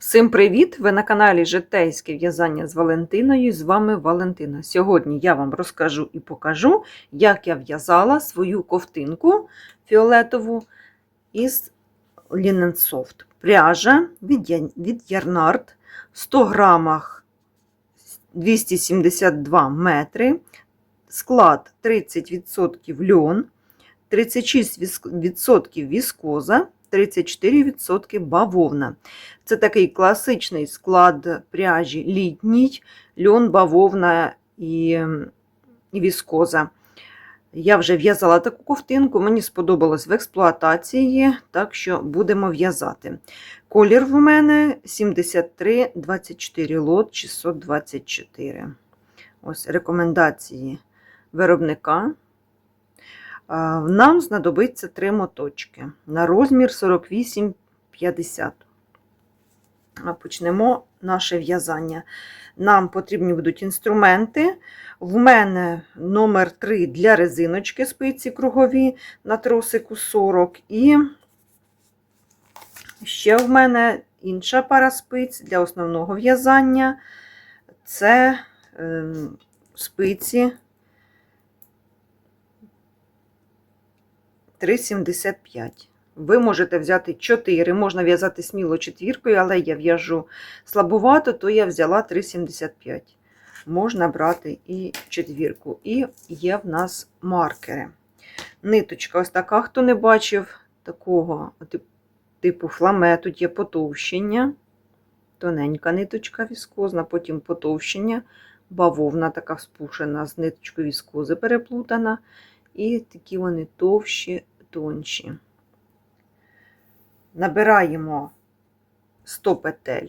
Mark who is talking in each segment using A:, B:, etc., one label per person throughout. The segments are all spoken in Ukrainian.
A: Всім привіт! Ви на каналі Житейське в'язання з Валентиною. З вами Валентина. Сьогодні я вам розкажу і покажу, як я в'язала свою ковтинку фіолетову із Linen. Пряжа від, Ярнард 100 грамах 272 метри, склад 30% льон, 36% віскоза, 34% бавовна. Це такий класичний склад пряжі літній, льон, бавовна і, віскоза. Я вже в'язала таку ковтинку, мені сподобалось в експлуатації, так що будемо в'язати. Колір в мене 73, 24 лот 624. Ось рекомендації виробника. Нам знадобиться три моточки на розмір 48-50. Почнемо наше в'язання. Нам потрібні будуть інструменти. В мене номер 3 для резиночки спиці кругові на тросику 40. І ще в мене інша пара спиць для основного в'язання. Це е, спиці 3,75. Ви можете взяти 4, можна в'язати сміло четвіркою, але я в'яжу слабувато, то я взяла 3,75. Можна брати і четвірку. І є в нас маркери. Ниточка ось така, хто не бачив такого типу фламе, тут є потовщення, тоненька ниточка віскозна, потім потовщення, бавовна така спушена з ниточкою віскози переплутана. І такі вони товщі, тонші. Набираємо 100 петель,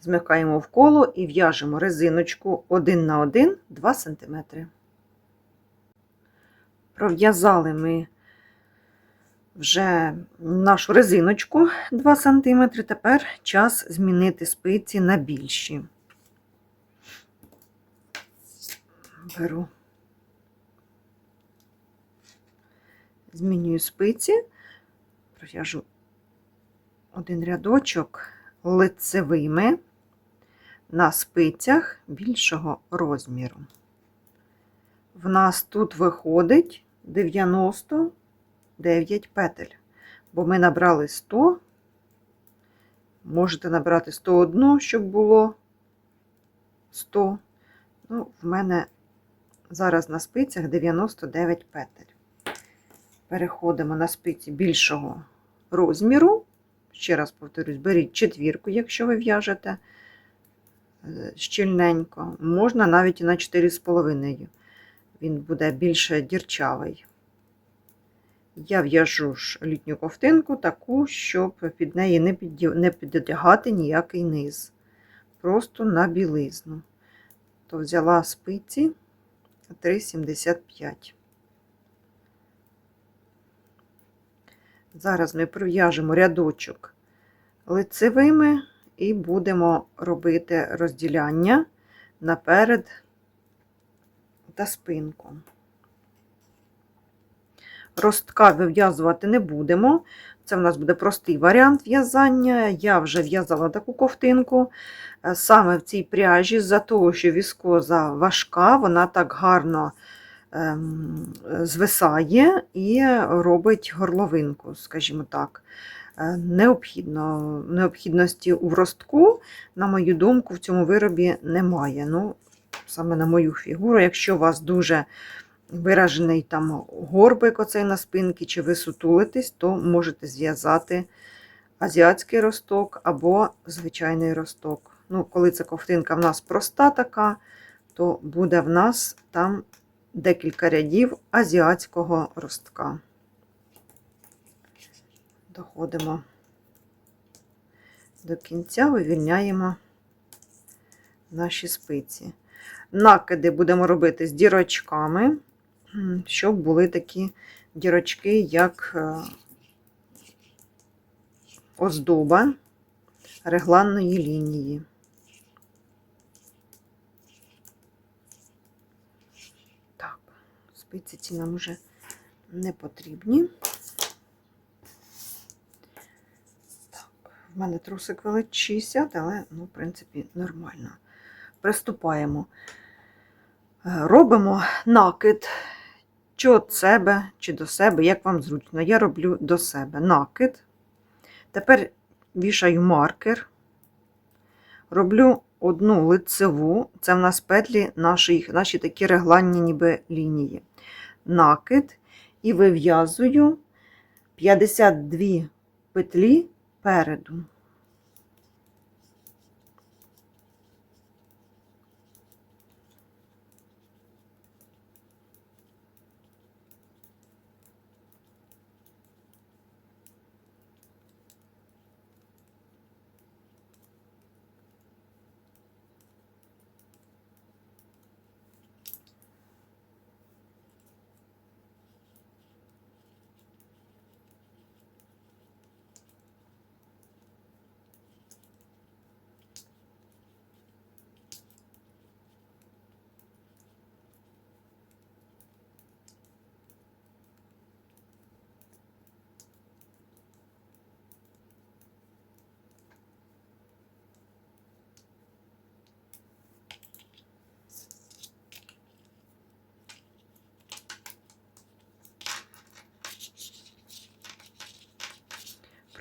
A: змикаємо в коло і в'яжемо резиночку 1 на 1 2 см. Пров'язали ми вже нашу резиночку 2 см. Тепер час змінити спиці на більші. Беру, змінюю спиці, пров'яжу один рядочок лицевими на спицях більшого розміру. В нас тут виходить 99 петель, бо ми набрали 100, можете набрати 101, щоб було 100. Ну, в мене зараз на спицях 99 петель. Переходимо на спиці більшого розміру. Ще раз повторюсь, беріть четвірку, якщо ви в'яжете е, щільненько. Можна навіть і на 4,5. Він буде більше дірчавий. Я в'яжу ж літню ковтинку таку, щоб під неї не, підді... не підодягати ніякий низ. Просто на білизну. То взяла спиці 3,75. Зараз ми пров'яжемо рядочок лицевими і будемо робити розділяння наперед та спинку. Ростка вив'язувати не будемо. Це в нас буде простий варіант в'язання. Я вже в'язала таку ковтинку. Е, Саме в цій пряжі, з-за того, що віскоза важка, вона так гарно звисає і робить горловинку, скажімо так. Е, Необхідно, необхідності у ростку, на мою думку, в цьому виробі немає. Ну, саме на мою фігуру, якщо у вас дуже виражений там горбик оцей на спинці, чи ви сутулитесь, то можете зв'язати азіатський росток або звичайний росток. Ну, коли ця ковтинка в нас проста така, то буде в нас там декілька рядів азіатського ростка. Доходимо до кінця, вивільняємо наші спиці. Накиди будемо робити з дірочками, щоб були такі дірочки, як е, оздоба регланної лінії. Так, спиці ці нам вже не потрібні. В мене трусик велить 60, але, ну, в принципі, нормально. Приступаємо. Е, Робимо накид, чи від себе, чи до себе, як вам зручно. Я роблю до себе накид. Тепер вішаю маркер, роблю одну лицеву, це в нас петлі наші, наші такі регланні ніби лінії. Накид і вив'язую 52 петлі переду.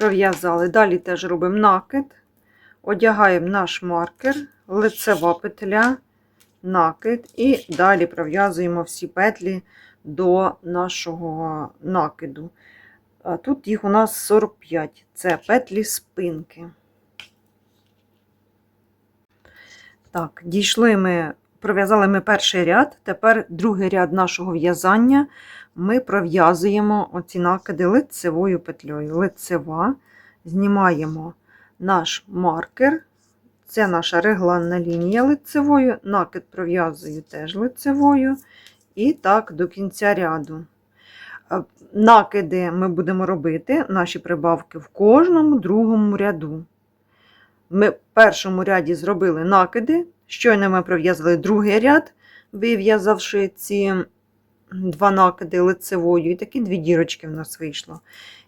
A: Пров'язали. Далі теж робимо накид, одягаємо наш маркер, лицева петля, накид, і далі пров'язуємо всі петлі до нашого накиду. Тут їх у нас 45. Це петлі спинки. Так, дійшли ми, пров'язали ми перший ряд, тепер другий ряд нашого в'язання ми пров'язуємо оці накиди лицевою петлею. Лицева, знімаємо наш маркер, це наша регланна лінія лицевою, накид пров'язую теж лицевою, і так до кінця ряду. Е, Накиди ми будемо робити, наші прибавки в кожному другому ряду. Ми в першому ряді зробили накиди, щойно ми пров'язали другий ряд, вив'язавши ці два накиди лицевою, і такі дві дірочки в нас вийшло.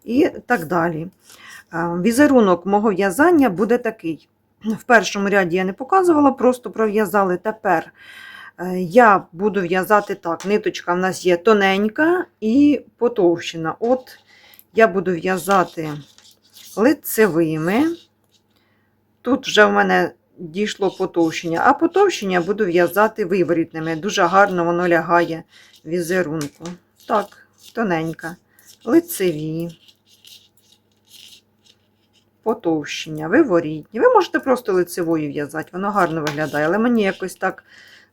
A: І так далі. Е, Візерунок мого в'язання буде такий. В першому ряді я не показувала, просто пров'язали. Тепер е, я буду в'язати так. Ниточка в нас є тоненька і потовщена. От я буду в'язати лицевими. Тут вже в мене дійшло потовщення, а потовщення буду в'язати виворітними. Дуже гарно воно лягає візерунку. Так, тоненька, лицеві, потовщення, виворітні. Ви можете просто лицевою в'язати, воно гарно виглядає, але мені якось так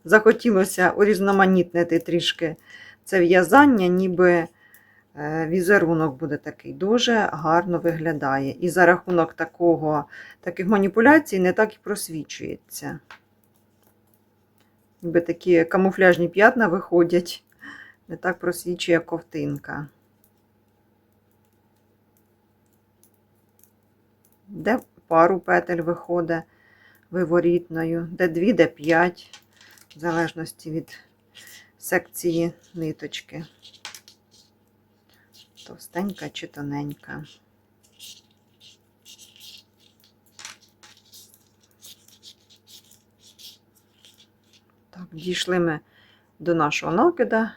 A: захотілося урізноманітнити трішки це в'язання, ніби візерунок буде такий дуже гарно виглядає. І за рахунок такого, таких маніпуляцій не так і просвічується. Ніби такі камуфляжні п'ятна виходять, не так просвічує ковтинка. Де пару петель виходить виворітною, де дві, де п'ять, в залежності від секції ниточки. Товстенька чи тоненька. Так, дійшли ми до нашого накида.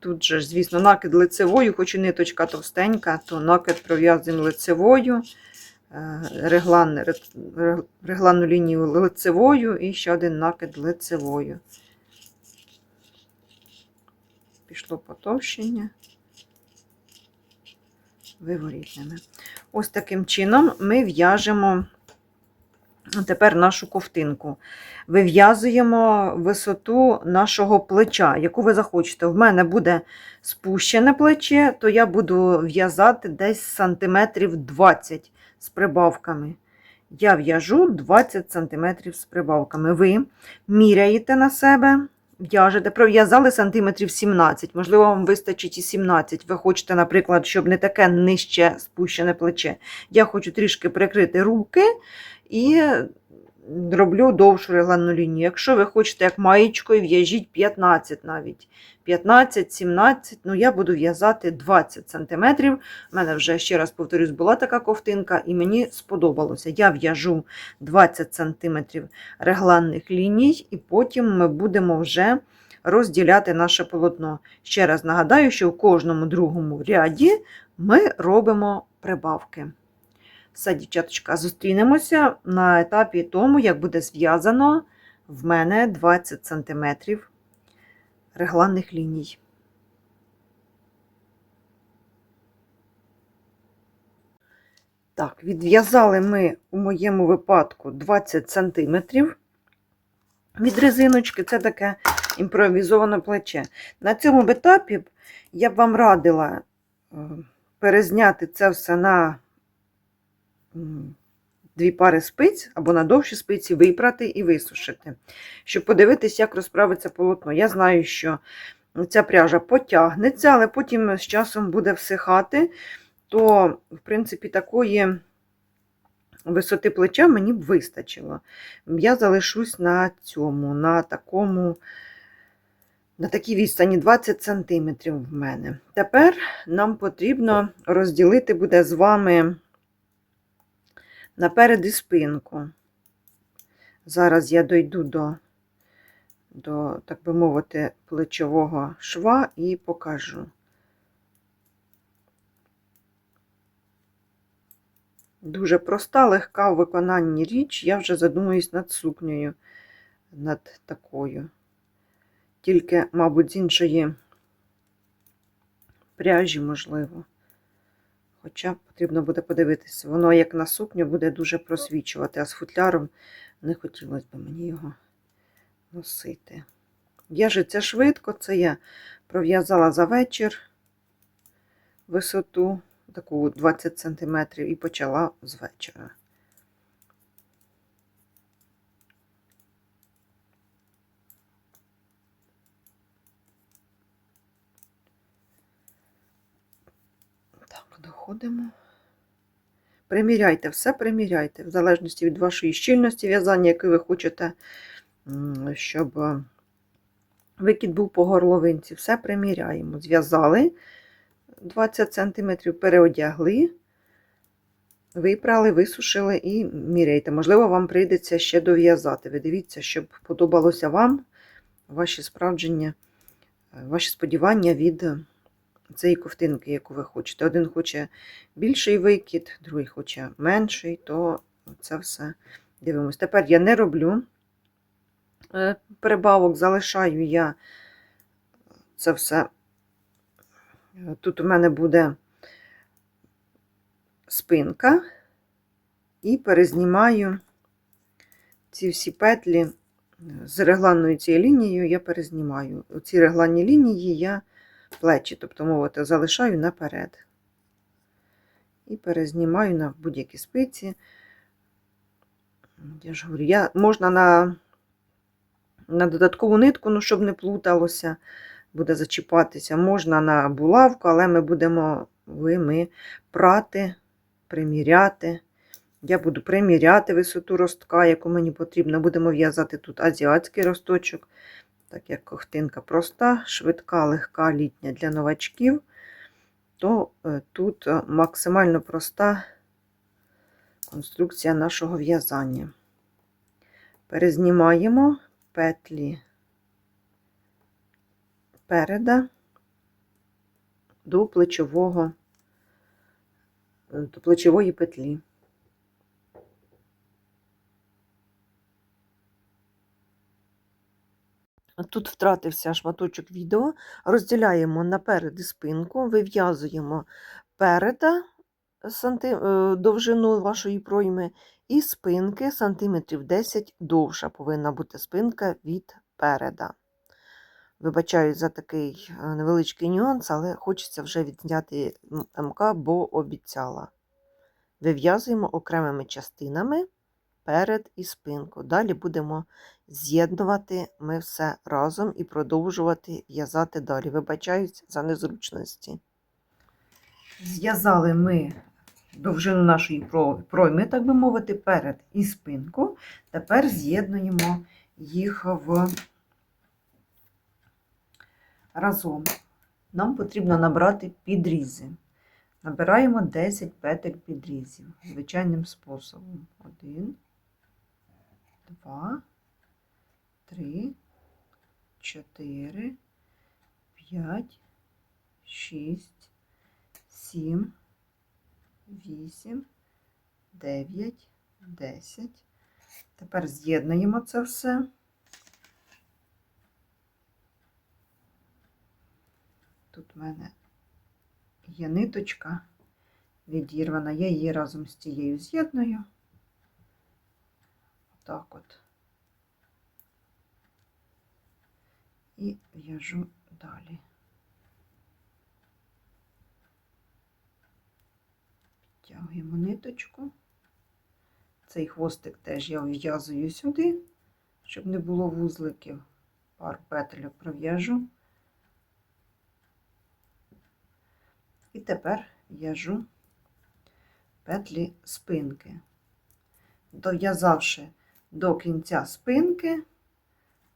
A: Тут же, звісно, накид лицевою, хоч і ниточка товстенька, то накид пров'язуємо лицевою, е, реглан, регланну лінію лицевою і ще один накид лицевою. Пішло потовщення виворітними. Ось таким чином ми в'яжемо тепер нашу ковтинку. Вив'язуємо висоту нашого плеча, яку ви захочете. В мене буде спущене плече, то я буду в'язати десь сантиметрів 20 з прибавками. Я в'яжу 20 сантиметрів з прибавками. Ви міряєте на себе, в'яжете, пров'язали сантиметрів 17, можливо, вам вистачить і 17. Ви хочете, наприклад, щоб не таке нижче спущене плече. Я хочу трішки прикрити руки і роблю довшу регланну лінію. Якщо ви хочете як маєчкою, в'яжіть 15 навіть. 15-17, ну я буду в'язати 20 см. У мене вже, ще раз повторюсь, була така ковтинка, і мені сподобалося. Я в'яжу 20 см регланних ліній, і потім ми будемо вже розділяти наше полотно. Ще раз нагадаю, що в кожному другому ряді ми робимо прибавки. Все, дівчаточка, зустрінемося на етапі тому, як буде зв'язано в мене 20 см регланних ліній. Так, відв'язали ми у моєму випадку 20 см від резиночки. Це таке імпровізоване плече. На цьому етапі я б вам радила е, перезняти це все на дві пари спиць або на довші спиці, випрати і висушити, щоб подивитись, як розправиться полотно. Я знаю, що ця пряжа потягнеться, але потім з часом буде всихати, то, в принципі, такої висоти плеча мені б вистачило. Я залишусь на цьому, на такому. На такій відстані 20 см в мене. Тепер нам потрібно розділити буде з вами наперед і спинку. Зараз я дойду до, до, так би мовити, плечового шва і покажу. Дуже проста, легка у виконанні річ. Я вже задумуюсь над сукнею, над такою. Тільки, мабуть, з іншої пряжі, можливо. Хоча потрібно буде подивитися. Воно, як на сукню, буде дуже просвічувати, а з футляром не хотілося б мені його носити. В'яжеться швидко, це я пров'язала за вечір висоту, таку 20 см, і почала з вечора. Так. Приміряйте, все приміряйте, в залежності від вашої щільності в'язання, яке ви хочете, щоб е, викид був по горловинці. Все приміряємо. Зв'язали 20 см, переодягли, випрали, висушили і міряйте. Можливо, вам прийдеться ще дов'язати. Ви дивіться, щоб подобалося вам ваші справдження, ваші сподівання від цієї ковтинки, яку ви хочете. Один хоче більший викид, другий хоче менший, то це все дивимось. Тепер я не роблю е, прибавок, залишаю я це все. Тут у мене буде спинка, і перезнімаю ці всі петлі з регланною цією лінією я перезнімаю. Ці регланні лінії я плечі, тобто, мовити, залишаю наперед. І перезнімаю на будь-які спиці. Я ж говорю, я, можна на, на додаткову нитку, ну, щоб не плуталося, буде зачіпатися. Можна на булавку, але ми будемо ви, ми прати, приміряти. Я буду приміряти висоту ростка, яку мені потрібно. Будемо в'язати тут азіатський росточок так як ковтинка проста, швидка, легка літня для новачків, то е, тут е, максимально проста конструкція нашого в'язання. Перезнімаємо петлі переда до плечового, е, до плечової петлі. Тут втратився шматочок відео. Розділяємо наперед і спинку, вив'язуємо переда санти... е, довжину вашої пройми, і спинки сантиметрів 10 довша повинна бути спинка від переда. Вибачаю за такий е, невеличкий нюанс, але хочеться вже відзняти МК, бо обіцяла. Вив'язуємо окремими частинами перед і спинку. Далі будемо з'єднувати ми все разом і продовжувати в'язати далі. Вибачаюсь за незручності. Зв'язали ми довжину нашої пройми, так би мовити, перед і спинку. Тепер з'єднуємо їх в разом. Нам потрібно набрати підрізи. Набираємо 10 петель підрізів звичайним способом. 1, 2, 3, 4, 5, 6, 7, 8, 9, 10. Тепер з'єднуємо це все. Тут в мене є ниточка відірвана, я її разом з тією з'єдную. Отак от. І в'яжу далі. Підтягуємо ниточку. Цей хвостик теж я вв'язую сюди, щоб не було вузликів. Пару петельок пров'яжу. І тепер в'яжу петлі спинки. Дов'язавши до кінця спинки,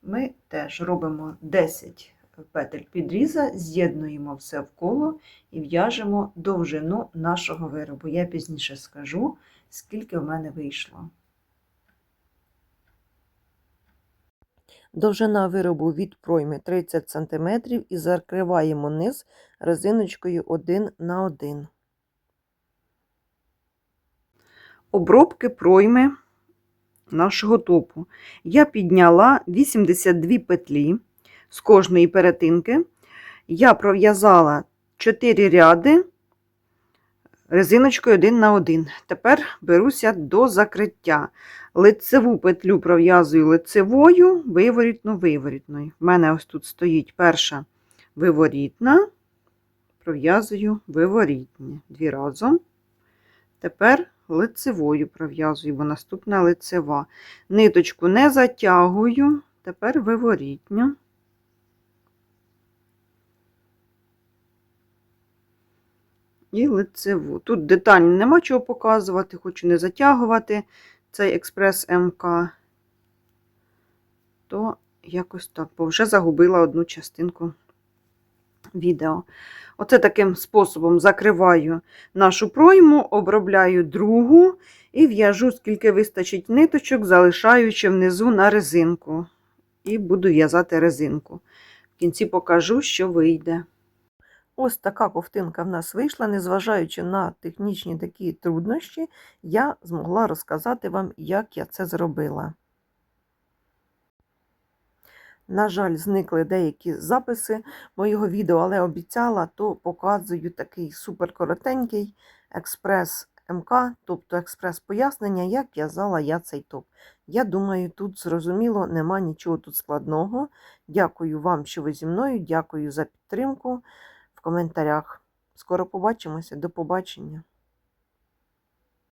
A: ми теж робимо 10 петель підріза, з'єднуємо все в коло і в'яжемо довжину нашого виробу. Я пізніше скажу, скільки в мене вийшло.
B: Довжина виробу від пройми 30 см і закриваємо низ резиночкою 1 на 1.
A: обробки пройми нашого топу. Я підняла 82 петлі з кожної перетинки. Я пров'язала 4 ряди резиночкою 1 на 1. Тепер беруся до закриття. Лицеву петлю пров'язую лицевою, виворітну виворітною. В мене ось тут стоїть перша виворітна, пров'язую виворітні. Дві разом. Тепер лицевою пров'язую, бо наступна лицева. Ниточку не затягую, тепер виворітню. І лицеву. Тут детально нема чого показувати, хочу не затягувати цей експрес МК. То якось так, бо вже загубила одну частинку відео. Оце таким способом закриваю нашу пройму, обробляю другу і в'яжу, скільки вистачить ниточок, залишаючи внизу на резинку. І буду в'язати резинку. В кінці покажу, що вийде.
B: Ось така ковтинка в нас вийшла, незважаючи на технічні такі труднощі, я змогла розказати вам, як я це зробила. На жаль, зникли деякі записи моєго відео, але обіцяла, то показую такий супер коротенький експрес МК, тобто експрес пояснення, як в'язала я цей топ. Я думаю, тут зрозуміло, нема нічого тут складного. Дякую вам, що ви зі мною. Дякую за підтримку в коментарях. Скоро побачимося. До побачення.